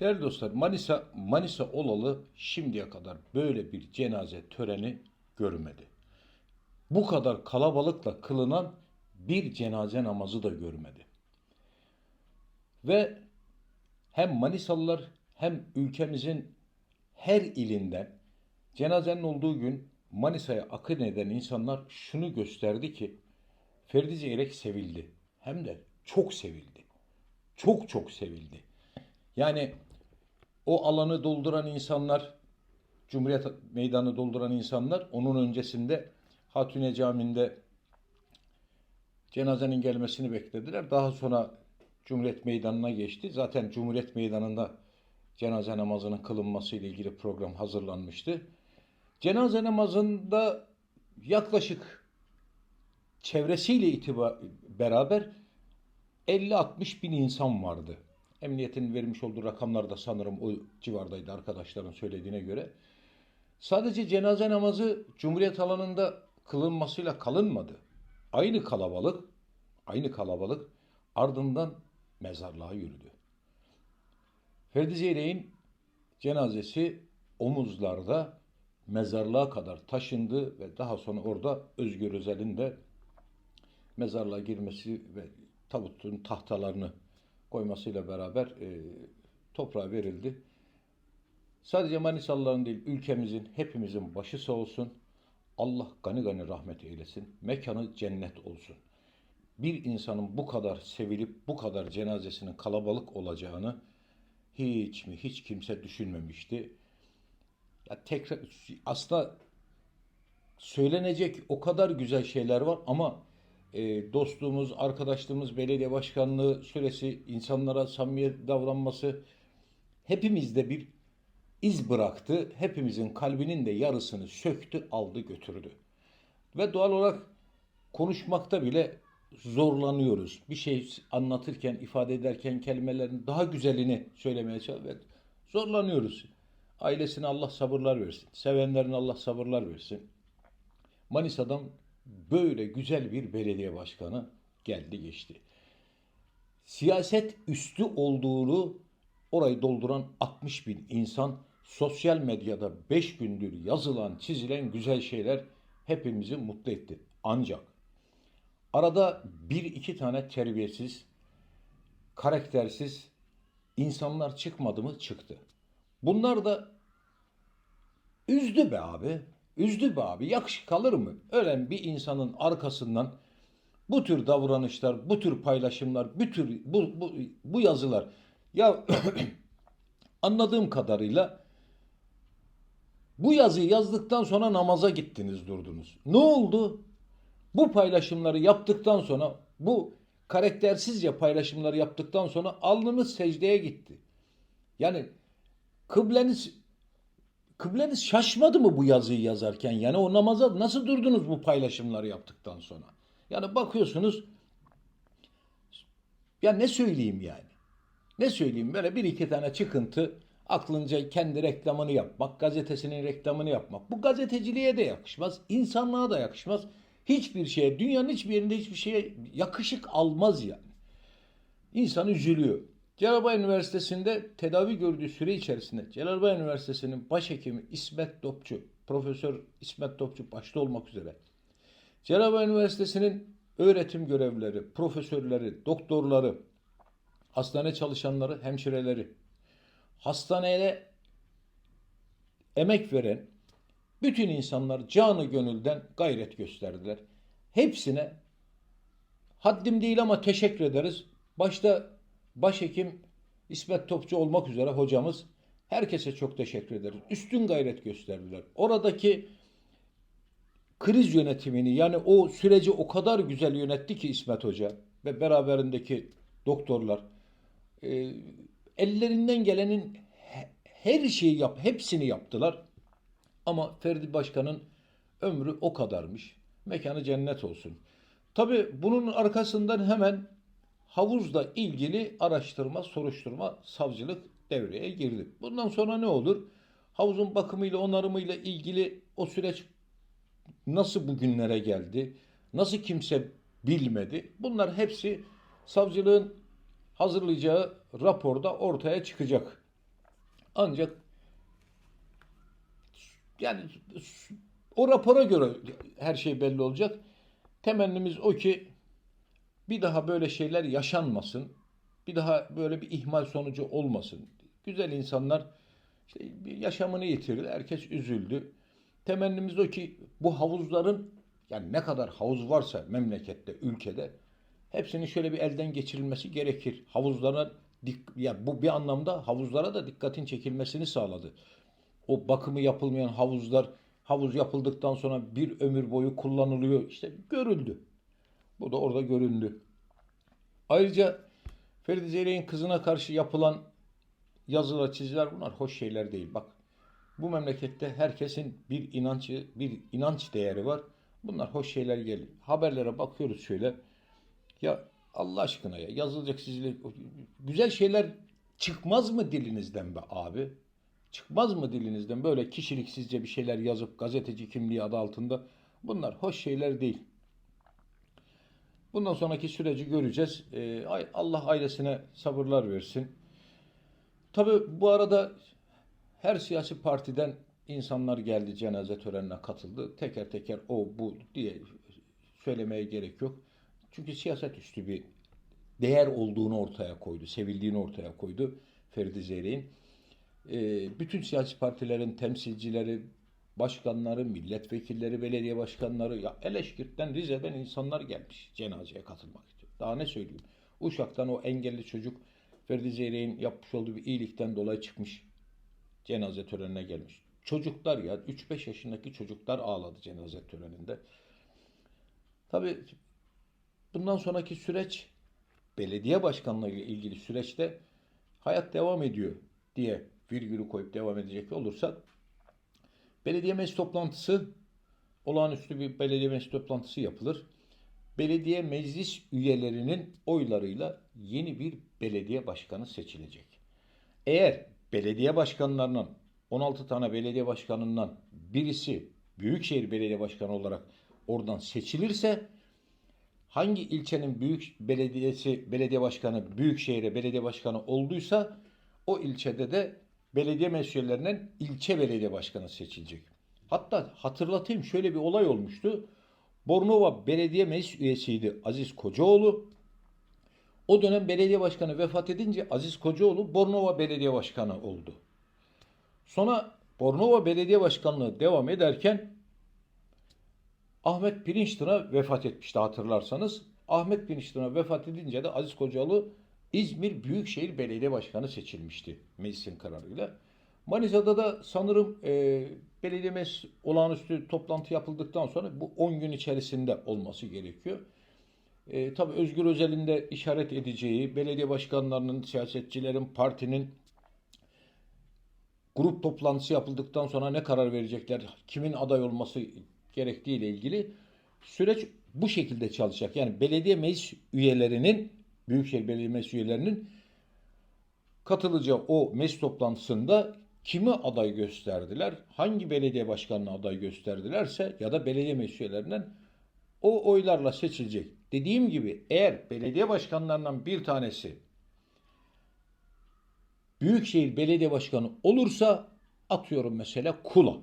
Değerli dostlar Manisa, Manisa olalı şimdiye kadar böyle bir cenaze töreni görmedi. Bu kadar kalabalıkla kılınan bir cenaze namazı da görmedi. Ve hem Manisalılar hem ülkemizin her ilinden cenazenin olduğu gün Manisa'ya akın eden insanlar şunu gösterdi ki Ferdi Zeyrek sevildi. Hem de çok sevildi. Çok çok sevildi. Yani o alanı dolduran insanlar, Cumhuriyet Meydanı dolduran insanlar onun öncesinde Hatune Camii'nde cenazenin gelmesini beklediler. Daha sonra Cumhuriyet Meydanı'na geçti. Zaten Cumhuriyet Meydanı'nda cenaze namazının kılınması ile ilgili program hazırlanmıştı. Cenaze namazında yaklaşık çevresiyle itibar beraber 50-60 bin insan vardı. Emniyetin vermiş olduğu rakamlar da sanırım o civardaydı arkadaşların söylediğine göre. Sadece cenaze namazı Cumhuriyet alanında kılınmasıyla kalınmadı. Aynı kalabalık, aynı kalabalık ardından mezarlığa yürüdü. Ferdi Zeyrek'in cenazesi omuzlarda mezarlığa kadar taşındı ve daha sonra orada Özgür Özel'in de mezarlığa girmesi ve tabutun tahtalarını koymasıyla beraber e, toprağa verildi. Sadece Manisalıların değil, ülkemizin, hepimizin başı sağ olsun. Allah gani gani rahmet eylesin. Mekanı cennet olsun. Bir insanın bu kadar sevilip bu kadar cenazesinin kalabalık olacağını hiç mi hiç kimse düşünmemişti. Ya tekrar aslında söylenecek o kadar güzel şeyler var ama e, dostluğumuz, arkadaşlığımız, belediye başkanlığı süresi, insanlara samimiyet davranması hepimizde bir iz bıraktı. Hepimizin kalbinin de yarısını söktü, aldı, götürdü. Ve doğal olarak konuşmakta bile zorlanıyoruz. Bir şey anlatırken, ifade ederken kelimelerin daha güzelini söylemeye çalışıyoruz. Zorlanıyoruz. Ailesine Allah sabırlar versin. Sevenlerine Allah sabırlar versin. Manisa'dan böyle güzel bir belediye başkanı geldi geçti. Siyaset üstü olduğunu orayı dolduran 60 bin insan sosyal medyada 5 gündür yazılan çizilen güzel şeyler hepimizi mutlu etti. Ancak arada bir iki tane terbiyesiz, karaktersiz insanlar çıkmadı mı çıktı. Bunlar da üzdü be abi. Üzdü be abi. Yakışık kalır mı? Ölen bir insanın arkasından bu tür davranışlar, bu tür paylaşımlar, bu tür bu, bu, bu yazılar. Ya anladığım kadarıyla bu yazıyı yazdıktan sonra namaza gittiniz durdunuz. Ne oldu? Bu paylaşımları yaptıktan sonra bu karaktersizce paylaşımları yaptıktan sonra alnınız secdeye gitti. Yani kıbleniz kıbleniz şaşmadı mı bu yazıyı yazarken? Yani o namaza nasıl durdunuz bu paylaşımları yaptıktan sonra? Yani bakıyorsunuz ya ne söyleyeyim yani? Ne söyleyeyim böyle bir iki tane çıkıntı aklınca kendi reklamını yapmak, gazetesinin reklamını yapmak. Bu gazeteciliğe de yakışmaz, insanlığa da yakışmaz. Hiçbir şeye, dünyanın hiçbir yerinde hiçbir şeye yakışık almaz yani. İnsan üzülüyor. Celalbay Üniversitesi'nde tedavi gördüğü süre içerisinde Celalbay Üniversitesi'nin başhekimi İsmet Topçu, Profesör İsmet Topçu başta olmak üzere Celalbay Üniversitesi'nin öğretim görevlileri, profesörleri, doktorları, hastane çalışanları, hemşireleri, hastaneye emek veren bütün insanlar canı gönülden gayret gösterdiler. Hepsine haddim değil ama teşekkür ederiz. Başta başhekim İsmet Topçu olmak üzere hocamız herkese çok teşekkür ederiz. Üstün gayret gösterdiler. Oradaki kriz yönetimini yani o süreci o kadar güzel yönetti ki İsmet Hoca ve beraberindeki doktorlar e, ellerinden gelenin he- her şeyi yap, hepsini yaptılar. Ama Ferdi Başkan'ın ömrü o kadarmış. Mekanı cennet olsun. Tabii bunun arkasından hemen havuzla ilgili araştırma, soruşturma, savcılık devreye girdi. Bundan sonra ne olur? Havuzun bakımıyla, onarımıyla ilgili o süreç nasıl bugünlere geldi? Nasıl kimse bilmedi? Bunlar hepsi savcılığın hazırlayacağı raporda ortaya çıkacak. Ancak yani o rapora göre her şey belli olacak. Temennimiz o ki bir daha böyle şeyler yaşanmasın. Bir daha böyle bir ihmal sonucu olmasın. Güzel insanlar işte yaşamını yitirdi. Herkes üzüldü. Temennimiz o ki bu havuzların yani ne kadar havuz varsa memlekette, ülkede hepsinin şöyle bir elden geçirilmesi gerekir. Havuzlara dik, ya bu bir anlamda havuzlara da dikkatin çekilmesini sağladı. O bakımı yapılmayan havuzlar havuz yapıldıktan sonra bir ömür boyu kullanılıyor. İşte görüldü. Bu da orada göründü. Ayrıca Ferdi Zeyrek'in kızına karşı yapılan yazılar, çiziler bunlar hoş şeyler değil. Bak bu memlekette herkesin bir inancı, bir inanç değeri var. Bunlar hoş şeyler geliyor. Haberlere bakıyoruz şöyle. Ya Allah aşkına ya yazılacak çizilecek güzel şeyler çıkmaz mı dilinizden be abi? Çıkmaz mı dilinizden böyle kişiliksizce bir şeyler yazıp gazeteci kimliği adı altında? Bunlar hoş şeyler değil. Bundan sonraki süreci göreceğiz. Ee, Allah ailesine sabırlar versin. Tabi bu arada her siyasi partiden insanlar geldi cenaze törenine katıldı. Teker teker o bu diye söylemeye gerek yok. Çünkü siyaset üstü bir değer olduğunu ortaya koydu, sevildiğini ortaya koydu Ferdi Zeyrek'in. Ee, bütün siyasi partilerin temsilcileri, başkanları, milletvekilleri, belediye başkanları, ya Eleşkirt'ten, Rize'den insanlar gelmiş cenazeye katılmak istiyor. Daha ne söyleyeyim? Uşak'tan o engelli çocuk Ferdi Zeyrek'in yapmış olduğu bir iyilikten dolayı çıkmış. Cenaze törenine gelmiş. Çocuklar ya 3-5 yaşındaki çocuklar ağladı cenaze töreninde. Tabii bundan sonraki süreç belediye başkanlığı ile ilgili süreçte hayat devam ediyor diye virgülü koyup devam edecek olursak belediye meclis toplantısı olağanüstü bir belediye meclis toplantısı yapılır. Belediye meclis üyelerinin oylarıyla yeni bir belediye başkanı seçilecek. Eğer belediye başkanlarının 16 tane belediye başkanından birisi Büyükşehir Belediye Başkanı olarak oradan seçilirse hangi ilçenin büyük belediyesi belediye başkanı Büyükşehir'e belediye başkanı olduysa o ilçede de belediye meclislerinden ilçe belediye başkanı seçilecek. Hatta hatırlatayım şöyle bir olay olmuştu. Bornova Belediye Meclis üyesiydi Aziz Kocaoğlu. O dönem belediye başkanı vefat edince Aziz Kocaoğlu Bornova Belediye Başkanı oldu. Sonra Bornova Belediye Başkanlığı devam ederken Ahmet Pirinçtın'a vefat etmişti hatırlarsanız. Ahmet Pirinçtın'a vefat edince de Aziz Kocaoğlu İzmir Büyükşehir Belediye Başkanı seçilmişti meclisin kararıyla. Manisa'da da sanırım e, belediye meclis olağanüstü toplantı yapıldıktan sonra bu 10 gün içerisinde olması gerekiyor. E, tabii Özgür Özel'in de işaret edeceği, belediye başkanlarının, siyasetçilerin, partinin grup toplantısı yapıldıktan sonra ne karar verecekler, kimin aday olması gerektiği ile ilgili süreç bu şekilde çalışacak. Yani belediye meclis üyelerinin, Büyükşehir Belediye Meclis üyelerinin katılacağı o meclis toplantısında kimi aday gösterdiler, hangi belediye başkanına aday gösterdilerse ya da belediye meclis üyelerinden o oylarla seçilecek. Dediğim gibi eğer belediye başkanlarından bir tanesi Büyükşehir Belediye Başkanı olursa atıyorum mesela Kula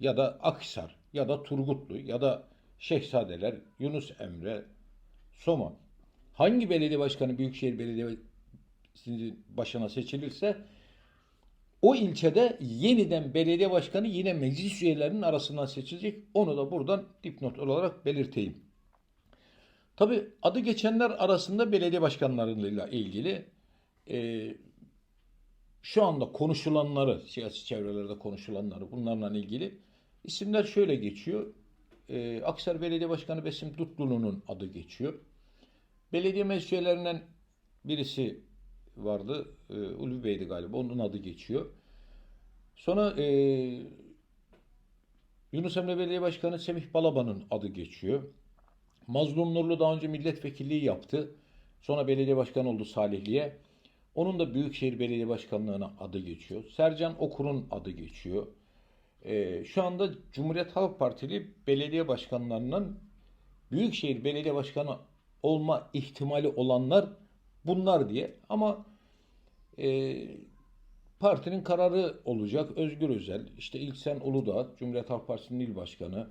ya da Akhisar ya da Turgutlu ya da Şehzadeler, Yunus Emre, Soma. Hangi belediye başkanı Büyükşehir Belediye başına seçilirse o ilçede yeniden belediye başkanı yine meclis üyelerinin arasından seçilecek. Onu da buradan dipnot olarak belirteyim. Tabi adı geçenler arasında belediye başkanlarıyla ilgili e, şu anda konuşulanları, siyasi çevrelerde konuşulanları bunlarla ilgili isimler şöyle geçiyor. E, Aksar Belediye Başkanı Besim Dutlulu'nun adı geçiyor. Belediye meclis üyelerinden birisi vardı. E, Ulvi Bey'di galiba. Onun adı geçiyor. Sonra e, Yunus Emre Belediye Başkanı Semih Balaban'ın adı geçiyor. Mazlum Nurlu daha önce milletvekilliği yaptı. Sonra belediye başkanı oldu Salihli'ye. Onun da Büyükşehir Belediye Başkanlığı'na adı geçiyor. Sercan Okur'un adı geçiyor. E, şu anda Cumhuriyet Halk Partili belediye başkanlarının Büyükşehir Belediye Başkanı olma ihtimali olanlar bunlar diye. Ama e, partinin kararı olacak. Özgür Özel, işte İlksen Uludağ, Cumhuriyet Halk Partisi'nin il başkanı,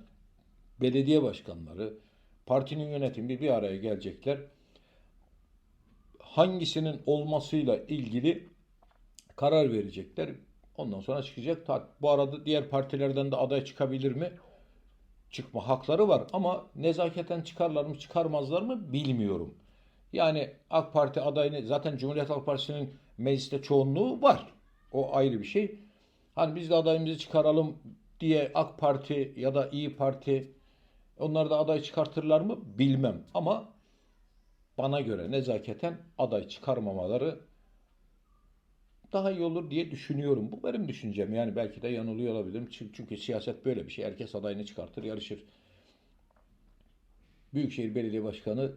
belediye başkanları, partinin yönetimi bir araya gelecekler. Hangisinin olmasıyla ilgili karar verecekler. Ondan sonra çıkacak. Bu arada diğer partilerden de aday çıkabilir mi? Çıkma hakları var ama nezaketen çıkarlar mı çıkarmazlar mı bilmiyorum. Yani AK Parti adayını zaten Cumhuriyet Halk Partisi'nin mecliste çoğunluğu var. O ayrı bir şey. Hani biz de adayımızı çıkaralım diye AK Parti ya da İyi Parti onlar da aday çıkartırlar mı bilmem. Ama bana göre nezaketen aday çıkarmamaları daha iyi olur diye düşünüyorum. Bu benim düşüncem. Yani belki de yanılıyor olabilirim. Çünkü, siyaset böyle bir şey. Herkes adayını çıkartır, yarışır. Büyükşehir Belediye Başkanı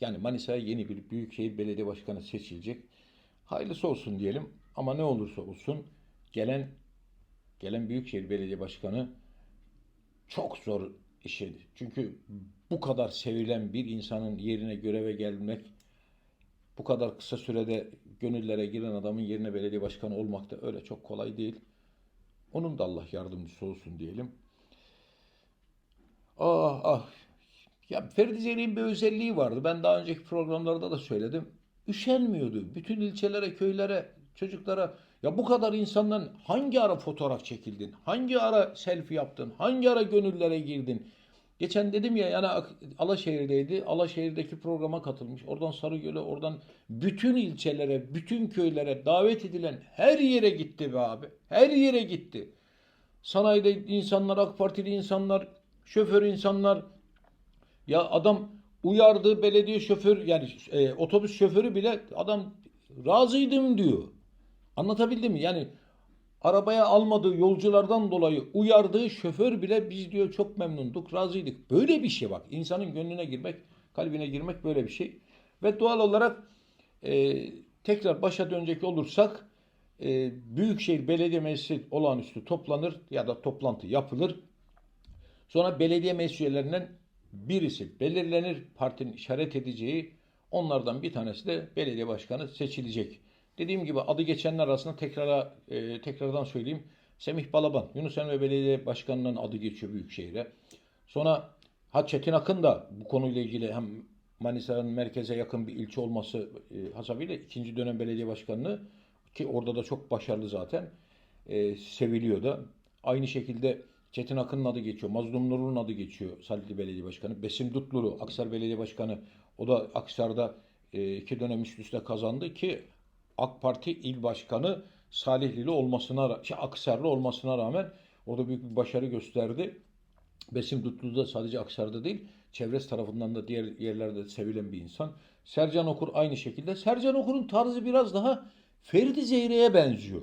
yani Manisa'ya yeni bir Büyükşehir Belediye Başkanı seçilecek. Hayırlısı olsun diyelim. Ama ne olursa olsun gelen gelen Büyükşehir Belediye Başkanı çok zor işi. Çünkü bu kadar sevilen bir insanın yerine göreve gelmek bu kadar kısa sürede gönüllere giren adamın yerine belediye başkanı olmak da öyle çok kolay değil. Onun da Allah yardımcısı olsun diyelim. Ah ah. Ya Ferdi Zeyrek'in bir özelliği vardı. Ben daha önceki programlarda da söyledim. Üşenmiyordu. Bütün ilçelere, köylere, çocuklara ya bu kadar insandan hangi ara fotoğraf çekildin? Hangi ara selfie yaptın? Hangi ara gönüllere girdin? Geçen dedim ya yani Alaşehir'deydi. Alaşehir'deki programa katılmış. Oradan Sarıgöl'e, oradan bütün ilçelere, bütün köylere davet edilen her yere gitti be abi. Her yere gitti. Sanayide insanlar, AK Partili insanlar, şoför insanlar. Ya adam uyardığı belediye şoför yani e, otobüs şoförü bile adam razıydım diyor. Anlatabildim mi? Yani arabaya almadığı yolculardan dolayı uyardığı şoför bile biz diyor çok memnunduk, razıydık. Böyle bir şey bak. İnsanın gönlüne girmek, kalbine girmek böyle bir şey. Ve doğal olarak e, tekrar başa dönecek olursak e, Büyükşehir Belediye Meclisi olağanüstü toplanır ya da toplantı yapılır. Sonra belediye meclis üyelerinden birisi belirlenir partinin işaret edeceği. Onlardan bir tanesi de belediye başkanı seçilecek. Dediğim gibi adı geçenler arasında tekrara, e, tekrardan söyleyeyim. Semih Balaban, Yunus Emre Belediye Başkanı'nın adı geçiyor Büyükşehir'e. Sonra ha Çetin Akın da bu konuyla ilgili hem Manisa'nın merkeze yakın bir ilçe olması e, hasabıyla ikinci dönem belediye başkanlığı ki orada da çok başarılı zaten e, seviliyor da. Aynı şekilde Çetin Akın'ın adı geçiyor. Mazlum Nur'un adı geçiyor Salihli Belediye Başkanı. Besim Dutluru Aksar Belediye Başkanı. O da Aksar'da e, iki dönem üst üste kazandı ki AK Parti il başkanı Salihlili olmasına, şey, Aksarlı olmasına rağmen orada büyük bir başarı gösterdi. Besim Dutlu da sadece Aksar'da değil, çevresi tarafından da diğer yerlerde sevilen bir insan. Sercan Okur aynı şekilde. Sercan Okur'un tarzı biraz daha Ferdi Zeyre'ye benziyor.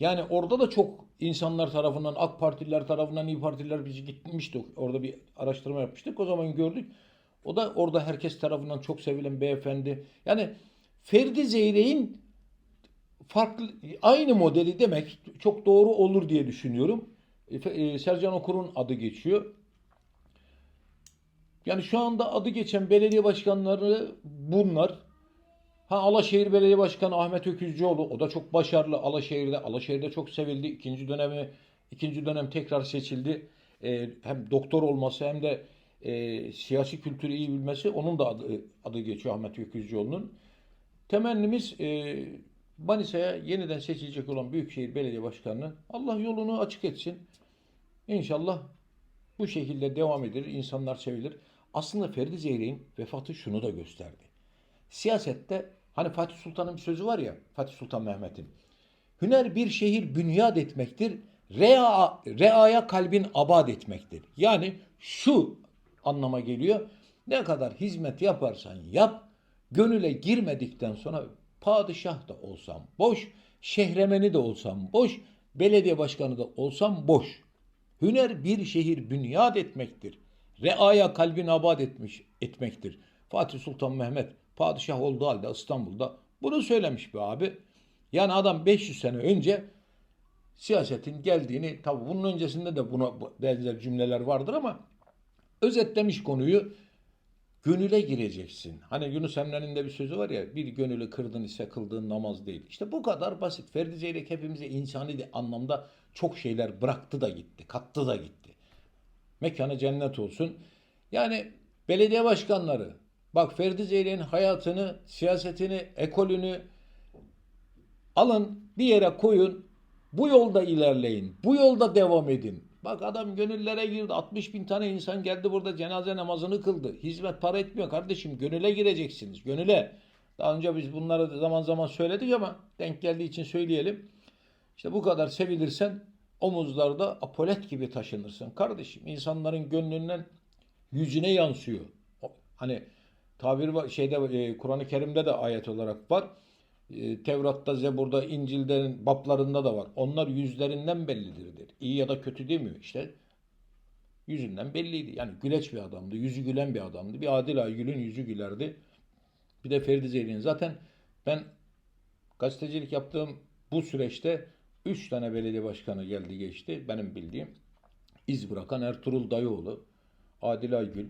Yani orada da çok insanlar tarafından, AK Partililer tarafından, İyi Partililer bizi gitmiştik. Orada bir araştırma yapmıştık. O zaman gördük. O da orada herkes tarafından çok sevilen beyefendi. Yani Ferdi Zeyrek'in farklı aynı modeli demek çok doğru olur diye düşünüyorum. E, e, Sercan Okur'un adı geçiyor. Yani şu anda adı geçen belediye başkanları bunlar. Ha Alaşehir Belediye Başkanı Ahmet Öküzcüoğlu o da çok başarılı Alaşehir'de. Alaşehir'de çok sevildi. İkinci dönemi ikinci dönem tekrar seçildi. E, hem doktor olması hem de e, siyasi kültürü iyi bilmesi onun da adı, adı geçiyor Ahmet Öküzcüoğlu'nun. Temennimiz e, Manisa'ya yeniden seçilecek olan Büyükşehir Belediye Başkanı'nın Allah yolunu açık etsin. İnşallah bu şekilde devam edilir, insanlar sevilir. Aslında Ferdi Zeyrek'in vefatı şunu da gösterdi. Siyasette hani Fatih Sultan'ın bir sözü var ya, Fatih Sultan Mehmet'in. Hüner bir şehir bünyat etmektir, rea, reaya kalbin abad etmektir. Yani şu anlama geliyor. Ne kadar hizmet yaparsan yap, gönüle girmedikten sonra padişah da olsam boş, şehremeni de olsam boş, belediye başkanı da olsam boş. Hüner bir şehir bünyat etmektir. Reaya kalbin abad etmiş etmektir. Fatih Sultan Mehmet padişah olduğu halde İstanbul'da bunu söylemiş bir abi. Yani adam 500 sene önce siyasetin geldiğini tabi bunun öncesinde de buna benzer cümleler vardır ama özetlemiş konuyu. Gönüle gireceksin. Hani Yunus Emre'nin de bir sözü var ya bir gönülü kırdın ise kıldığın namaz değil. İşte bu kadar basit. Ferdi Zeyrek hepimize insani anlamda çok şeyler bıraktı da gitti, kattı da gitti. Mekanı cennet olsun. Yani belediye başkanları bak Ferdi Zeyrek'in hayatını, siyasetini, ekolünü alın bir yere koyun. Bu yolda ilerleyin. Bu yolda devam edin. Bak adam gönüllere girdi. 60 bin tane insan geldi burada cenaze namazını kıldı. Hizmet para etmiyor kardeşim. Gönüle gireceksiniz. Gönüle. Daha önce biz bunları zaman zaman söyledik ama denk geldiği için söyleyelim. İşte bu kadar sevilirsen omuzlarda apolet gibi taşınırsın. Kardeşim insanların gönlünden yüzüne yansıyor. Hani tabir şeyde e, Kur'an-ı Kerim'de de ayet olarak var. E, Tevrat'ta, Zebur'da, İncil'lerin bablarında da var. Onlar yüzlerinden bellidir der. İyi ya da kötü demiyor. İşte yüzünden belliydi. Yani güleç bir adamdı. Yüzü gülen bir adamdı. Bir Adil Aygül'ün yüzü gülerdi. Bir de Ferdi Zeylik'in. Zaten ben gazetecilik yaptığım bu süreçte 3 tane belediye başkanı geldi geçti. Benim bildiğim. iz bırakan Ertuğrul Dayıoğlu, Adil Aygül.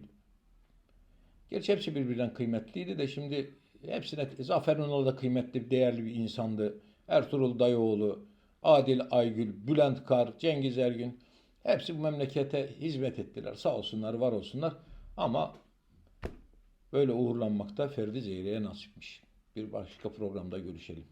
Gerçi hepsi birbirinden kıymetliydi de şimdi hepsine Zafer Ünal da kıymetli, değerli bir insandı. Ertuğrul Dayıoğlu, Adil Aygül, Bülent Kar, Cengiz Ergün. Hepsi bu memlekete hizmet ettiler. Sağ olsunlar, var olsunlar. Ama böyle uğurlanmak da Ferdi Zeyrek'e nasipmiş. Bir başka programda görüşelim.